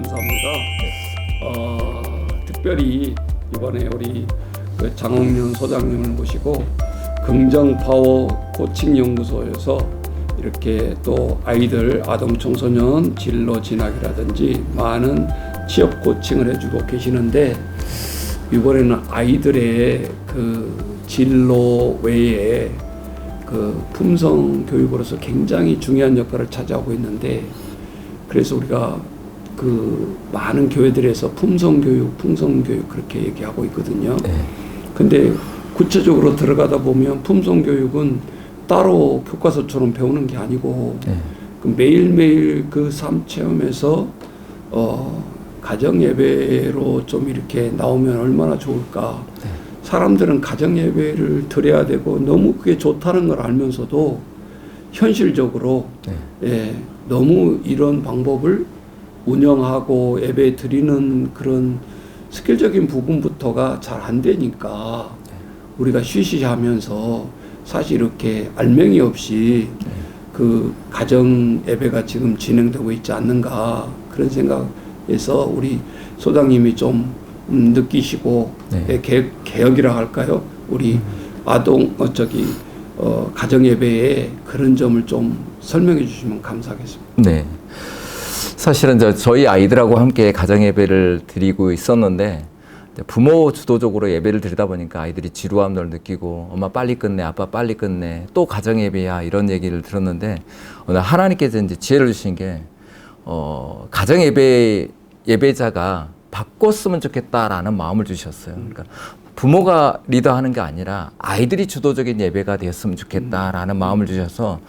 감사합니다. 어, 특별히 이번에 우리 그 장홍윤 소장님을 모시고 긍정 파워 코칭 연구소에서 이렇게 또 아이들 아동 청소년 진로 진학이라든지 많은 취업 코칭을 해주고 계시는데 이번에는 아이들의 그 진로 외에 그 품성 교육으로서 굉장히 중요한 역할을 차지하고 있는데 그래서 우리가 그 많은 교회들에서 품성 교육, 풍성 교육 그렇게 얘기하고 있거든요. 네. 근데 구체적으로 들어가다 보면 품성 교육은 따로 교과서처럼 배우는 게 아니고 네. 그 매일매일 그 삶 체험에서 어 가정 예배로 좀 이렇게 나오면 얼마나 좋을까. 네. 사람들은 가정 예배를 드려야 되고 너무 그게 좋다는 걸 알면서도 현실적으로 네. 예, 너무 이런 방법을 운영하고 예배 드리는 그런 스킬적인 부분부터가 잘 안 되니까 우리가 쉬쉬하면서 사실 이렇게 알맹이 없이 그 가정 예배가 지금 진행되고 있지 않는가 그런 생각에서 우리 소장님이 좀 음, 느끼시고 네. 예, 개, 개혁이라 할까요? 우리 아동 어 저기 어 가정 예배에 그런 점을 좀 설명해 주시면 감사하겠습니다. 네. 사실은 저 저희 아이들하고 함께 가정 예배를 드리고 있었는데 부모 주도적으로 예배를 드리다 보니까 아이들이 지루함을 느끼고 엄마 빨리 끝내 아빠 빨리 끝내 또 가정 예배야 이런 얘기를 들었는데 오늘 하나님께서 이제 지혜를 주신 게 어, 가정 예배 예배자가 바꿨으면 좋겠다라는 마음을 주셨어요. 그러니까 부모가 리더하는 게 아니라 아이들이 주도적인 예배가 되었으면 좋겠다라는 마음을 주셔서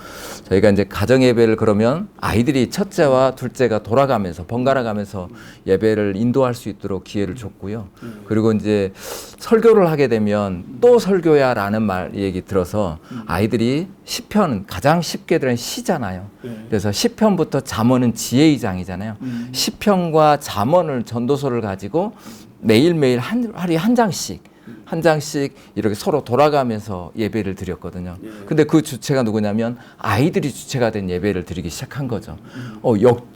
저희가 이제 가정 예배를 그러면 아이들이 첫째와 둘째가 돌아가면서 번갈아 가면서 예배를 인도할 수 있도록 기회를 줬고요. 그리고 이제 설교를 하게 되면 또 설교야라는 말 얘기 들어서 아이들이 시편 가장 쉽게 들은 시잖아요. 그래서 시편부터 잠언은 지혜의 장이잖아요. 시편과 잠언을 전도서를 가지고 매일매일 한 하루에 한 장씩 한 장씩 이렇게 서로 돌아가면서 예배를 드렸거든요. 근데 그 주체가 누구냐면 아이들이 주체가 된 예배를 드리기 시작한 거죠. 어, 역,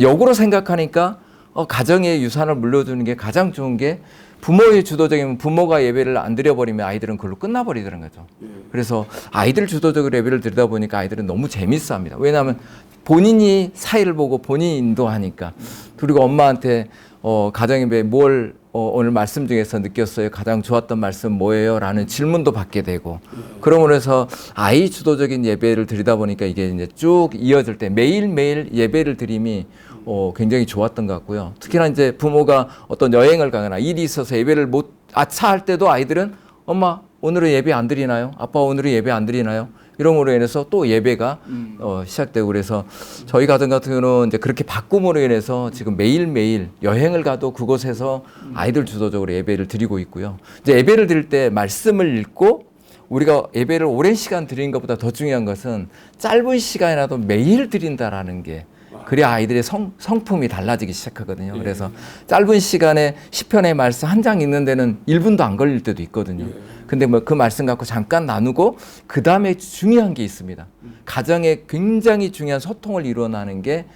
역으로 생각하니까 어, 가정의 유산을 물려주는 게 가장 좋은 게 부모의 주도적이면 부모가 예배를 안 드려버리면 아이들은 그걸로 끝나버리더는 거죠. 그래서 아이들 주도적으로 예배를 드리다 보니까 아이들은 너무 재밌어 합니다. 왜냐하면 본인이 사회를 보고 본인이 인도하니까. 그리고 엄마한테 어, 가정예배 뭘 어, 오늘 말씀 중에서 느꼈어요. 가장 좋았던 말씀 뭐예요? 라는 질문도 받게 되고. 그러므로 해서 아이 주도적인 예배를 드리다 보니까 이게 이제 쭉 이어질 때 매일매일 예배를 드림이 어, 굉장히 좋았던 것 같고요. 특히나 이제 부모가 어떤 여행을 가거나 일이 있어서 예배를 못, 아차할 때도 아이들은 엄마, 오늘은 예배 안 드리나요? 아빠, 오늘은 예배 안 드리나요? 이런으로 인해서 또 예배가 어, 시작되고 그래서 저희 가정 같은 경우는 이제 그렇게 바꿈으로 인해서 지금 매일매일 여행을 가도 그곳에서 아이들 주도적으로 예배를 드리고 있고요. 이제 예배를 드릴 때 말씀을 읽고 우리가 예배를 오랜 시간 드리는 것보다 더 중요한 것은 짧은 시간이라도 매일 드린다라는 게 그래야 아이들의 성, 성품이 달라지기 시작하거든요. 그래서 짧은 시간에 시편의 말씀 한 장 읽는 데는 1분도 안 걸릴 때도 있거든요. 근데 뭐 그 말씀 갖고 잠깐 나누고 그 다음에 중요한 게 있습니다. 가정에 굉장히 중요한 소통을 이루어나는 게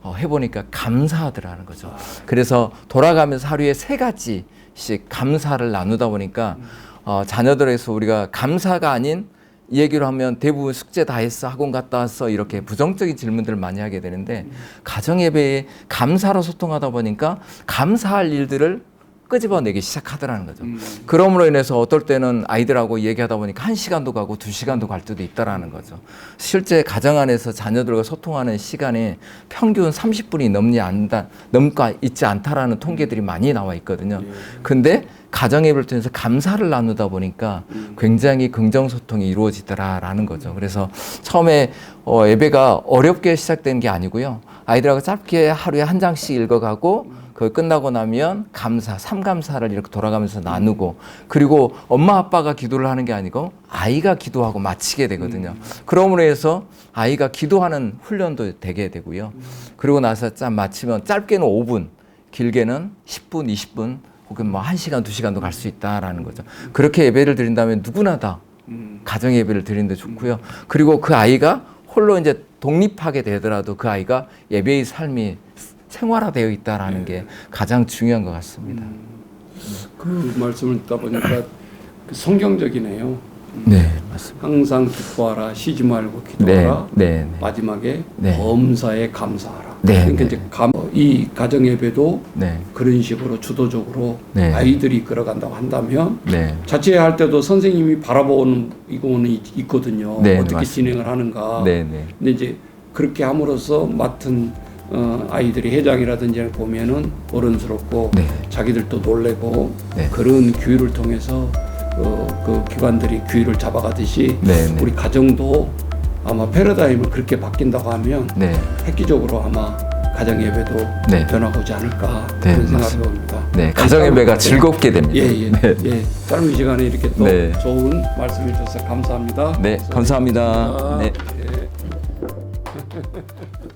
어, 해보니까 감사하더라는 거죠. 그래서 돌아가면서 하루에 세 가지씩 감사를 나누다 보니까 어, 자녀들에서 우리가 감사가 아닌 이 얘기로 하면 대부분 숙제 다 했어 학원 갔다 왔어 이렇게 부정적인 질문들을 많이 하게 되는데 가정 예배에 감사로 소통하다 보니까 감사할 일들을 끄집어내기 시작하더라는 거죠. 그럼으로 인해서 어떨 때는 아이들하고 얘기하다 보니까 한 시간도 가고 두 시간도 갈 때도 있다라는 거죠. 실제 가정 안에서 자녀들과 소통하는 시간이 평균 30분이 넘지 않다, 넘고 있지 않다라는 통계들이 많이 나와 있거든요. 근데 가정 예배를 통해서 감사를 나누다 보니까 굉장히 긍정 소통이 이루어지더라라는 거죠. 그래서 처음에 어, 예배가 어렵게 시작된 게 아니고요. 아이들하고 짧게 하루에 한 장씩 읽어가고 그 끝나고 나면 감사, 삼감사를 이렇게 돌아가면서 나누고 그리고 엄마 아빠가 기도를 하는 게 아니고 아이가 기도하고 마치게 되거든요. 그러므로 해서 아이가 기도하는 훈련도 되게 되고요. 그리고 나서 짠 마치면 짧게는 5분, 길게는 10분, 20분 혹은 뭐 1시간, 2시간도 갈 수 있다라는 거죠. 그렇게 예배를 드린다면 누구나 다 가정 예배를 드리는데 좋고요. 그리고 그 아이가 홀로 이제 독립하게 되더라도 그 아이가 예배의 삶이 생활화되어 있다라는 게 가장 중요한 것 같습니다. 그 말씀을 듣다 보니까 그 성경적이네요. 네, 맞습니다. 항상 기뻐하라, 쉬지 말고 네, 기도하라. 네, 네. 마지막에 네. 범사에 감사하라. 네, 그러니까 네. 이제 감, 이 가정 예배도 네, 그런 식으로 주도적으로 네. 아이들이 끌어간다고 한다면 네, 자체할 때도 선생님이 바라보는 이거는 있- 있거든요. 네, 어떻게 맞습니다. 진행을 하는가. 네, 네, 근데 이제 그렇게 함으로써 맡은 어, 아이들이 회장이라든지 보면은 어른스럽고 네. 자기들도 놀래고 네. 그런 교육을 통해서 어, 그 기관들이 규율을 잡아가듯이 네, 네. 우리 가정도 아마 패러다임을 그렇게 바뀐다고 하면 네, 획기적으로 아마 가정 예배도 네. 변화가 오지 않을까 네, 그런 생각을 맞습니다. 해봅니다. 네, 가정 예배가 네. 즐겁게 됩니다. 예, 예, 네, 예. 짧은 시간에 이렇게 또 네. 좋은 말씀해 주셔서 감사합니다. 네, 감사합니다. 네. 예.